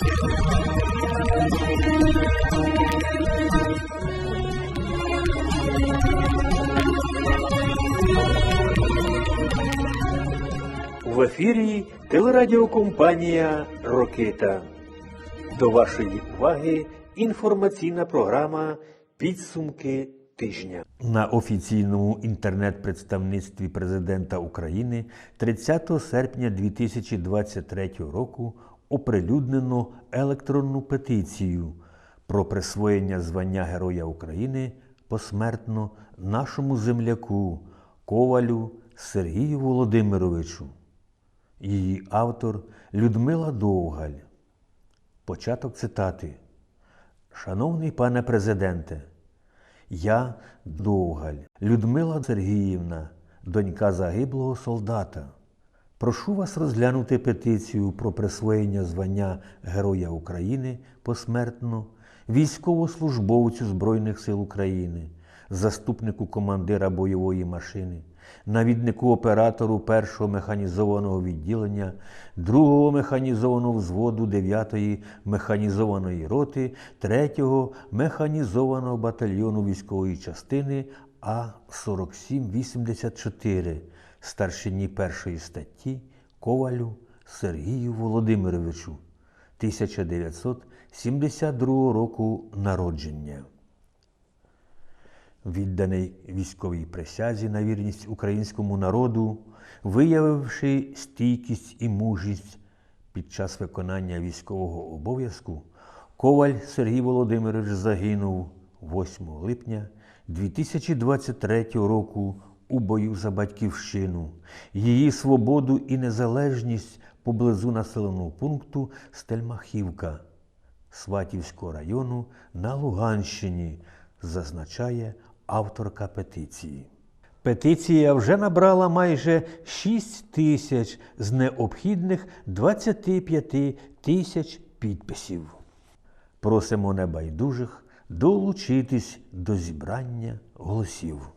В ефірі телерадіокомпанія Рокита. До вашої уваги інформаційна програма Підсумки тижня. На офіційному інтернет-представництві президента України 30 серпня 2023 року оприлюднено електронну петицію про присвоєння звання Героя України посмертно нашому земляку Ковалю Сергію Володимировичу. Її автор Людмила Довгаль. Початок цитати. Шановний пане президенте, я Довгаль, Людмила Сергіївна, донька загиблого солдата. Прошу вас розглянути петицію про присвоєння звання Героя України посмертно військовослужбовцю Збройних сил України, заступнику командира бойової машини, навіднику оператору першого механізованого відділення, другого механізованого взводу 9-ї механізованої роти, 3-го механізованого батальйону військової частини А4784, старшині першої статті Ковалю Сергію Володимировичу 1972 року народження. Відданий військовій присязі на вірність українському народу, виявивши стійкість і мужність під час виконання військового обов'язку, Коваль Сергій Володимирович загинув 8 липня 2023 року у бою за батьківщину, її свободу і незалежність поблизу населеного пункту Стельмахівка Сватівського району на Луганщині, зазначає авторка петиції. Петиція вже набрала майже 6 тисяч з необхідних 25 тисяч підписів. Просимо небайдужих долучитись до зібрання голосів.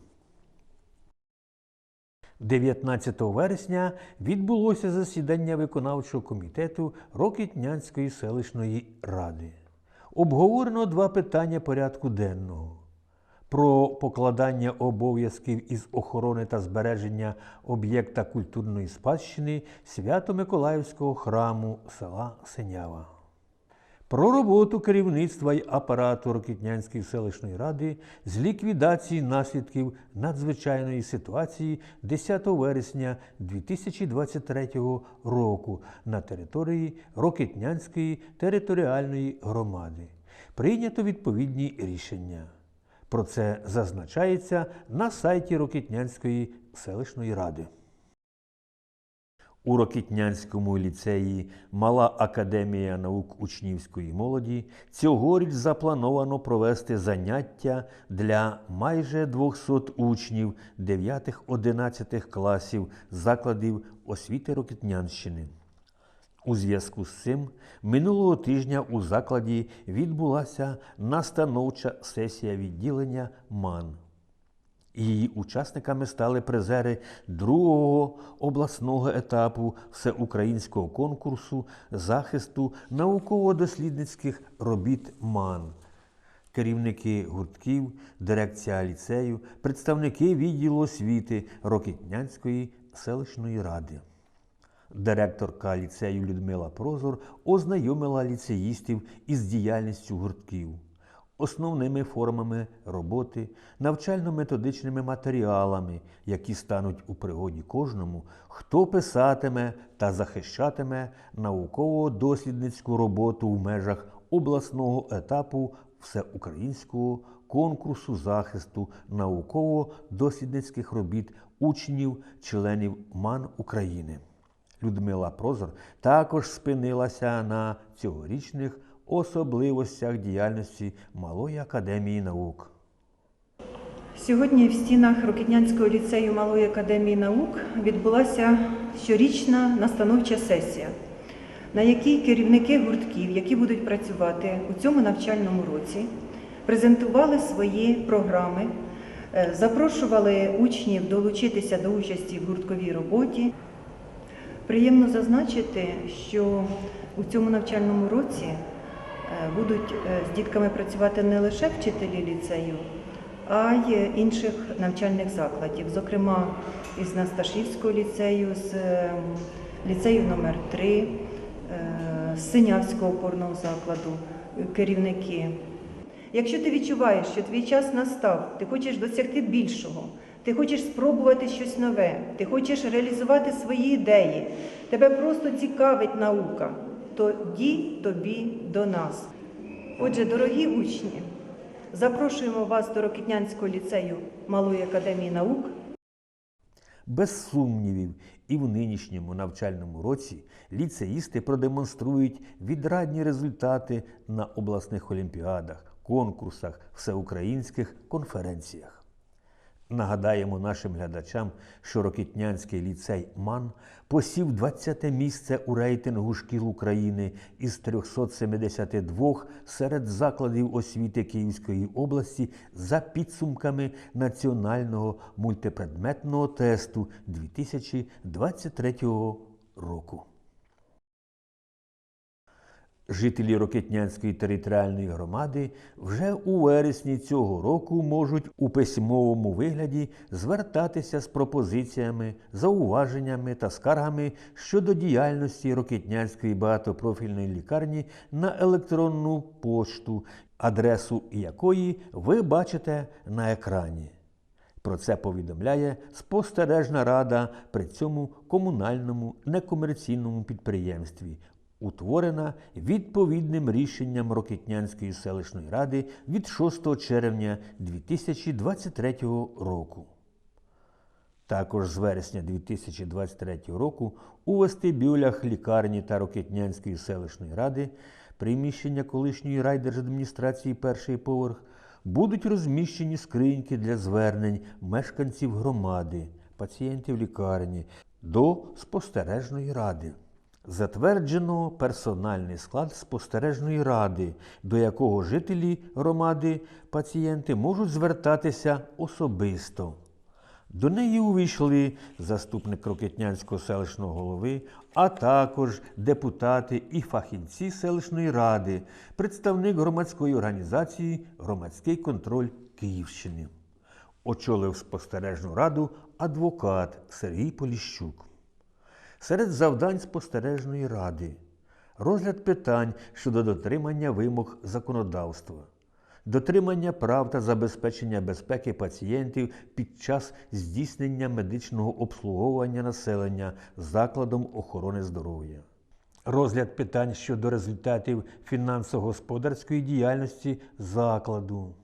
19 вересня відбулося засідання виконавчого комітету Рокітнянської селищної ради. Обговорено два питання порядку денного про покладання обов'язків із охорони та збереження об'єкта культурної спадщини Свято-Миколаївського храму села Синява. Про роботу керівництва й апарату Рокітнянської селищної ради з ліквідації наслідків надзвичайної ситуації 10 вересня 2023 року на території Рокітнянської територіальної громади. Прийнято відповідні рішення. Про це зазначається на сайті Рокітнянської селищної ради. У Рокітнянському ліцеї Мала академія наук учнівської молоді цьогоріч заплановано провести заняття для майже 200 учнів 9-11 класів закладів освіти Рокітнянщини. У зв'язку з цим минулого тижня у закладі відбулася настановча сесія відділення МАН. Її учасниками стали призери другого обласного етапу всеукраїнського конкурсу захисту науково-дослідницьких робіт МАН. Керівники гуртків, дирекція ліцею, представники відділу освіти Рокітнянської селищної ради. Директорка ліцею Людмила Прозор ознайомила ліцеїстів із діяльністю гуртків, основними формами роботи, навчально-методичними матеріалами, які стануть у пригоді кожному, хто писатиме та захищатиме науково-дослідницьку роботу в межах обласного етапу всеукраїнського конкурсу захисту науково-дослідницьких робіт учнів, членів МАН України. Людмила Прозор також спинилася на цьогорічних особливостях діяльності Малої академії наук. Сьогодні в стінах Рокітнянського ліцею Малої академії наук відбулася щорічна настановча сесія, на якій керівники гуртків, які будуть працювати у цьому навчальному році, презентували свої програми, е, запрошували учнів долучитися до участі в гуртковій роботі. Приємно зазначити, що у цьому навчальному році будуть е, з дітками працювати не лише вчителі ліцею, а й інших навчальних закладів, зокрема із Насташівського ліцею, з е, ліцею номер 3 е, з Синявського опорного закладу, е, керівники. Якщо ти відчуваєш, що твій час настав, ти хочеш досягти більшого, ти хочеш спробувати щось нове, ти хочеш реалізувати свої ідеї, тебе просто цікавить наука, тоді тобі до нас. Отже, дорогі учні, запрошуємо вас до Рокітнянського ліцею Малої академії наук. Без сумнівів, і в нинішньому навчальному році ліцеїсти продемонструють відрадні результати на обласних олімпіадах, конкурсах, всеукраїнських конференціях. Нагадаємо нашим глядачам, що Рокітнянський ліцей МАН посів 20 місце у рейтингу шкіл України із 372 серед закладів освіти Київської області за підсумками національного мультипредметного тесту 2023 року. Жителі Рокетнянської територіальної громади вже у вересні цього року можуть у письмовому вигляді звертатися з пропозиціями, зауваженнями та скаргами щодо діяльності Рокетнянської багатопрофільної лікарні на електронну пошту, адресу якої ви бачите на екрані. Про це повідомляє спостережна рада при цьому комунальному некомерційному підприємстві, утворена відповідним рішенням Рокітнянської селищної ради від 6 червня 2023 року. Також з вересня 2023 року у вестибюлях лікарні та Рокетнянської селищної ради приміщення колишньої райдержадміністрації перший поверх будуть розміщені скриньки для звернень мешканців громади, пацієнтів лікарні до спостережної ради. Затверджено персональний склад спостережної ради, до якого жителі громади пацієнти можуть звертатися особисто. До неї увійшли заступник Рокетнянського селищного голови, а також депутати і фахівці селищної ради, представник громадської організації Громадський контроль Київщини. Очолив спостережну раду адвокат Сергій Поліщук. Серед завдань спостережної ради розгляд питань щодо дотримання вимог законодавства, дотримання прав та забезпечення безпеки пацієнтів під час здійснення медичного обслуговування населення закладом охорони здоров'я. Розгляд питань щодо результатів фінансово-господарської діяльності закладу.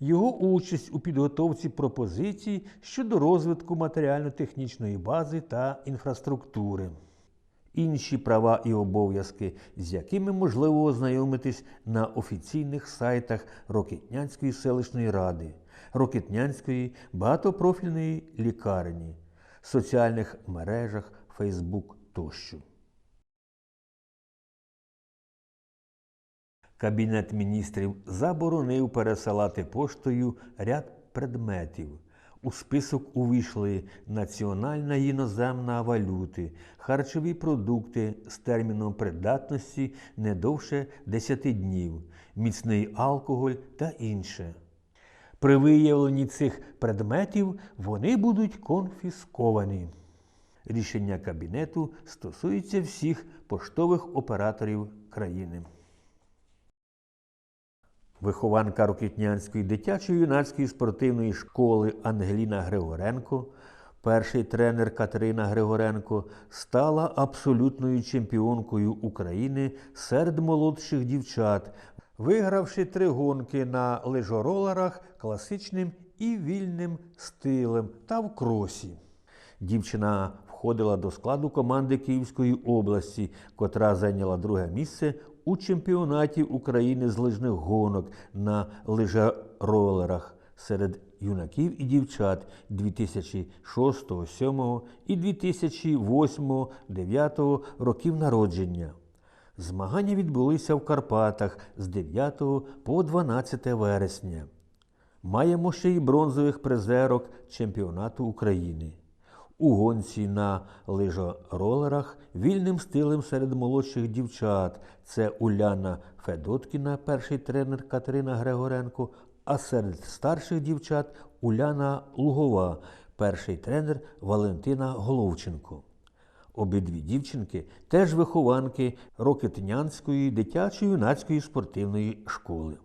Його участь у підготовці пропозицій щодо розвитку матеріально-технічної бази та інфраструктури. Інші права і обов'язки, з якими можливо ознайомитись на офіційних сайтах Рокетнянської селищної ради, Рокетнянської багатопрофільної лікарні, соціальних мережах Фейсбук тощо. Кабінет міністрів заборонив пересилати поштою ряд предметів. У список увійшли національна і іноземна валюти, харчові продукти з терміном придатності не довше 10 днів, міцний алкоголь та інше. При виявленні цих предметів вони будуть конфісковані. Рішення кабінету стосується всіх поштових операторів країни. Вихованка Рокітнянської дитячо-юнацької спортивної школи Ангеліна Григоренко, перший тренер Катерина Григоренко, стала абсолютною чемпіонкою України серед молодших дівчат, вигравши три гонки на лижоролерах класичним і вільним стилем та в кросі. Дівчина входила до складу команди Київської області, котра зайняла друге місце у чемпіонаті України з лижних гонок на лижаролерах серед юнаків і дівчат 2006, 2007 і 2008, 2009 років народження. Змагання відбулися в Карпатах з 9 по 12 вересня. Маємо ще й бронзових призерок чемпіонату України. У гонці на лижоролерах вільним стилем серед молодших дівчат. Це Уляна Федоткіна, перший тренер Катерина Григоренко, а серед старших дівчат Уляна Лугова, перший тренер Валентина Головченко. Обидві дівчинки теж вихованки Рокетнянської дитячо-юнацької спортивної школи.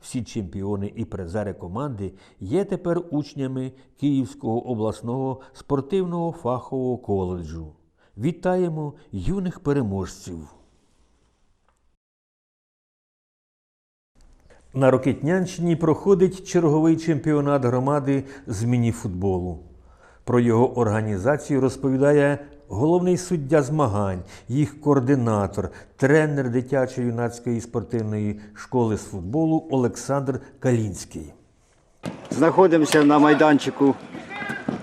Всі чемпіони і призери команди є тепер учнями Київського обласного спортивного фахового коледжу. Вітаємо юних переможців! На Рокетнянщині проходить черговий чемпіонат громади з мініфутболу. Про його організацію розповідає головний суддя змагань, їх координатор, тренер дитячо-юнацької спортивної школи з футболу Олександр Калінський. Знаходимося на майданчику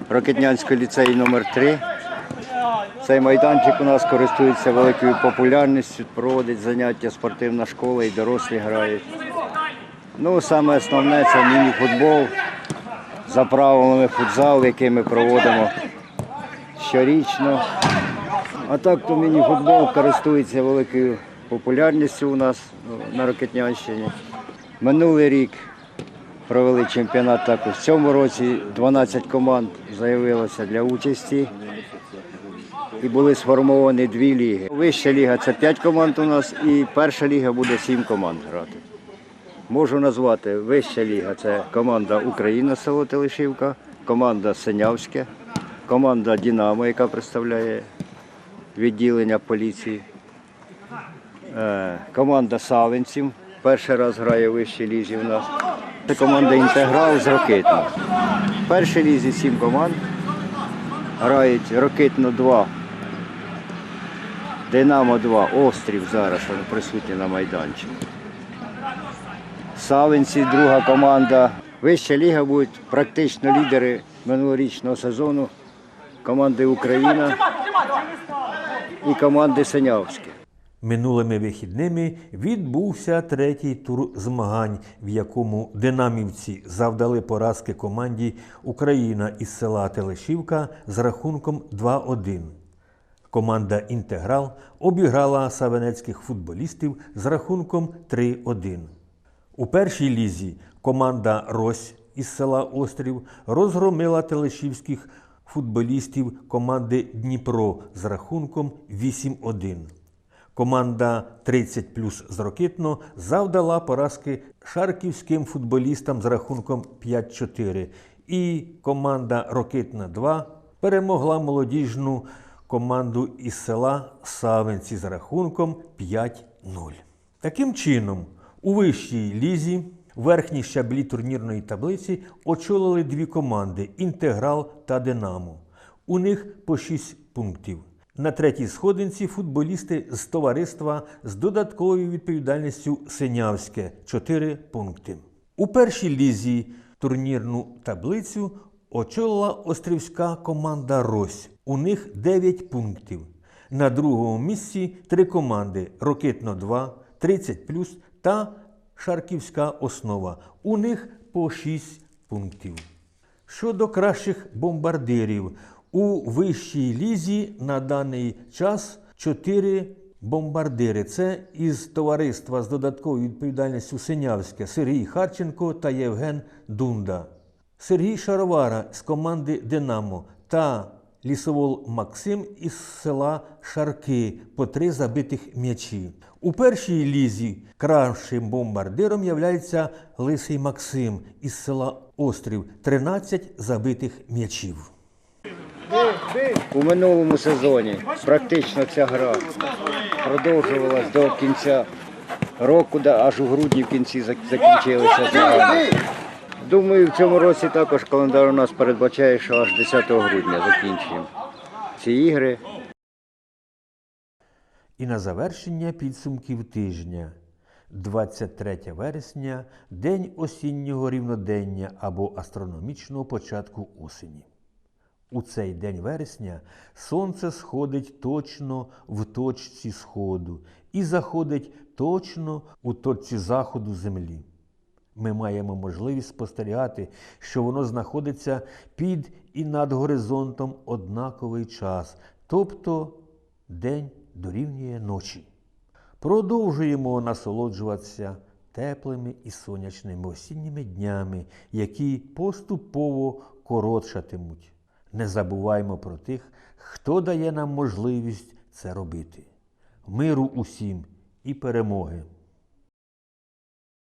Рокетнянського ліцею номер 3 Цей майданчик у нас користується великою популярністю, проводить заняття спортивна школа і дорослі грають. Ну, саме основне це міні-футбол за правилами футзалу, який ми проводимо щорічно. А так то міні-футбол користується великою популярністю у нас ну, на Рокетнянщині. Минулий рік провели чемпіонат також. В цьому році 12 команд заявилося для участі. І були сформовані дві ліги. Вища ліга це 5 команд у нас, і перша ліга буде 7 команд грати. Можу назвати вища ліга це команда Україна село Телешівка, команда Синявське, команда Дінамо, яка представляє відділення поліції. Е, Команда Савинців перший раз грає в вищій лізі у нас. Це команда Інтеграл з Рокитно. В першій лізі сім команд. Грають Рокитно 2, Динамо 2, Острів зараз вони присутні на майданчику. Савинці, друга команда. Вища ліга будуть практично лідери минулорічного сезону. Команди Україна і команди Синявське. Минулими вихідними відбувся третій тур змагань, в якому динамівці завдали поразки команді Україна із села Телешівка з рахунком 2-1. Команда Інтеграл обіграла савенецьких футболістів з рахунком 3-1. У першій лізі команда Рось із села Острів розгромила телешівських футболістів команди Дніпро з рахунком 8-1. Команда 30 плюс з Рокитно завдала поразки шарківським футболістам з рахунком 5-4. І команда Рокитна 2 перемогла молодіжну команду із села Савинці з рахунком 5-0. Таким чином, у вищій лізі верхні щаблі турнірної таблиці очолили дві команди Інтеграл та Динамо. У них по 6 пунктів. На третій сходинці футболісти з товариства з додатковою відповідальністю Синявське 4 пункти. У першій лізі турнірну таблицю очолила острівська команда Рось. У них 9 пунктів. На другому місці три команди Рокетно 2, 30 та Шарківська основа. У них по 6 пунктів. Щодо кращих бомбардирів, у вищій лізі на даний час 4 бомбардири. Це із товариства з додатковою відповідальністю Синявське Сергій Харченко та Євген Дунда. Сергій Шаровара з команди Динамо та лісовол Максим із села Шарки по три забитих м'ячі. У першій лізі кращим бомбардиром являється Лисий Максим із села Острів 13 забитих м'ячів. У минулому сезоні практично ця гра продовжувалась до кінця року, аж у грудні в кінці закінчилися. Думаю, в цьому році також календар у нас передбачає, що аж 10 грудня закінчуємо ці ігри. І на завершення підсумків тижня. 23 вересня день осіннього рівнодення або астрономічного початку осені. У цей день вересня сонце сходить точно в точці сходу і заходить точно у точці заходу землі. Ми маємо можливість спостерігати, що воно знаходиться під і над горизонтом однаковий час, тобто день дорівнює ночі. Продовжуємо насолоджуватися теплими і сонячними осінніми днями, які поступово коротшатимуть. Не забуваймо про тих, хто дає нам можливість це робити. Миру усім і перемоги!